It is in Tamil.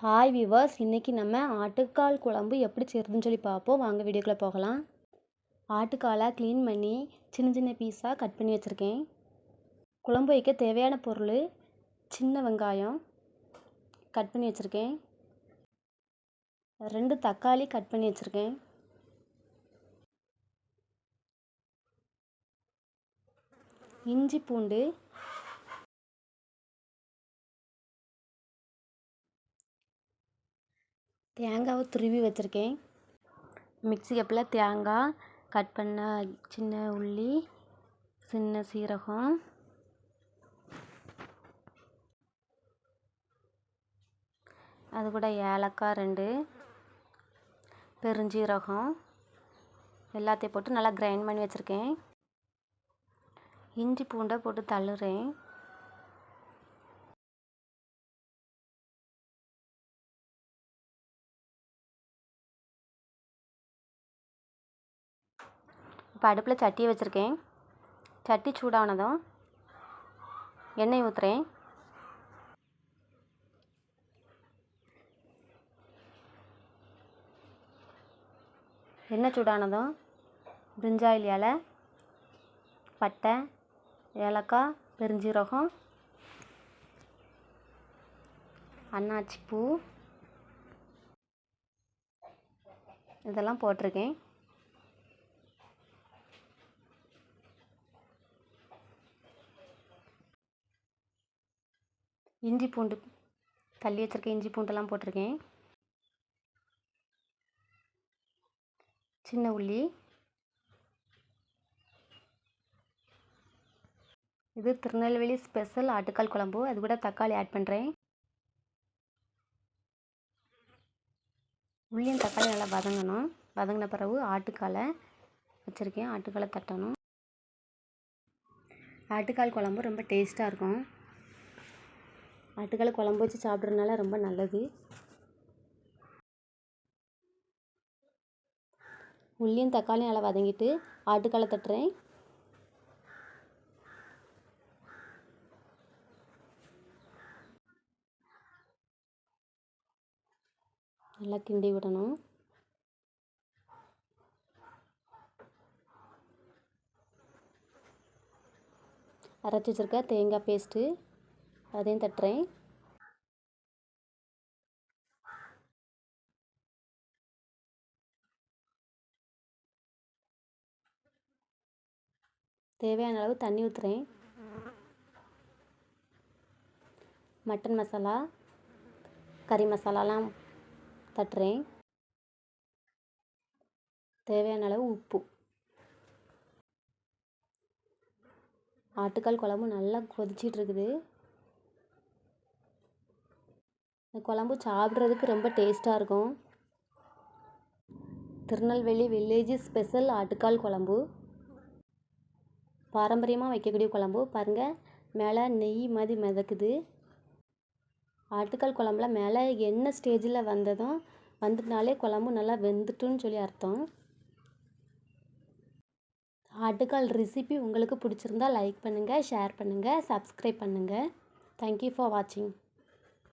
ஹாய் விவர்ஸ் இன்றைக்கி நம்ம ஆட்டுக்கால் குழம்பு எப்படி செய்கிறதுன்னு சொல்லி பார்ப்போம். வாங்க வீடியோக்குள்ளே போகலாம். ஆட்டுக்காலை க்ளீன் பண்ணி சின்ன சின்ன பீஸாக கட் பண்ணி வச்சுருக்கேன். குழம்பு வைக்க தேவையான பொருள் சின்ன வெங்காயம் கட் பண்ணி வச்சுருக்கேன். ரெண்டு தக்காளி கட் பண்ணி வச்சுருக்கேன். இஞ்சி பூண்டு தேங்காவை துருவி வச்சுருக்கேன். மிக்ஸி கப்பில் தேங்காய் கட் பண்ண சின்ன உள்ளி சின்ன சீரகம். அது கூட ஏலக்காய் ரெண்டு பெருஞ்சீரகம். எல்லாத்தையும் போட்டு நல்லா கிரைண்ட் பண்ணி வச்சுருக்கேன். இஞ்சி பூண்டை போட்டு தள்ளுறேன். இப்போ அடுப்பில் சட்டியை வச்சுருக்கேன். சட்டி சூடானதும் எண்ணெய் ஊற்றுறேன் எண்ணெய் சூடானதும் பிரிஞ்சாயில் இலை பட்டை ஏலக்காய் பெருஞ்சீரகம் அன்னாச்சி பூ இதெல்லாம் போட்டிருக்கேன். இஞ்சி பூண்டு தள்ளி வச்சுருக்க இஞ்சி பூண்டெல்லாம் போட்டிருக்கேன். சின்ன உள்ளி. இது திருநெல்வேலி ஸ்பெஷல் ஆட்டுக்கால் குழம்பு. அது கூட தக்காளி ஆட் பண்ணுறேன் உள்ளியும் தக்காளி நல்லா வதங்கணும். வதங்கின பிறகு ஆட்டுக்காலை வச்சுருக்கேன். ஆட்டுக்காலை தட்டணும். ஆட்டுக்கால் குழம்பு ரொம்ப டேஸ்ட்டாக இருக்கும். ஆட்டுக்கால் குழம்பு வச்சு சாப்பிட்றதுனால ரொம்ப நல்லது. உள்ளியும் தக்காளியும் நல்லா வதங்கிட்டு ஆட்டுக்காலை தட்டுறேன். நல்லா கிண்டி விடணும். அரைச்சி வச்சுருக்க தேங்காய் பேஸ்ட்டு அதையும் தட்டுறேன். தேவையான அளவு தண்ணி ஊற்றுறேன் மட்டன் மசாலா கறி மசாலாலாம் தட்டுறேன். தேவையான அளவு உப்பு. ஆட்டுக்கால் குழம்பு நல்லா கொதிச்சிட்ருக்குது இந்த குழம்பு சாப்பிட்றதுக்கு ரொம்ப டேஸ்ட்டாக இருக்கும். திருநெல்வேலி வில்லேஜ் ஸ்பெஷல் ஆட்டுக்கால் குழம்பு. பாரம்பரியமாக வைக்கக்கூடிய குழம்பு. பாருங்கள் மேலே நெய் மாதிரி மிதக்குது. ஆட்டுக்கால் குழம்புல மேலே என்ன ஸ்டேஜில் வந்ததும் வந்துட்டுனாலே குழம்பு நல்லா வெந்துட்டுன்னு சொல்லி அர்த்தம். ஆட்டுக்கால் ரெசிபி உங்களுக்கு பிடிச்சிருந்தா லைக் பண்ணுங்கள் ஷேர் பண்ணுங்கள் சப்ஸ்கிரைப் பண்ணுங்கள் தேங்க்யூ ஃபார் வாட்சிங்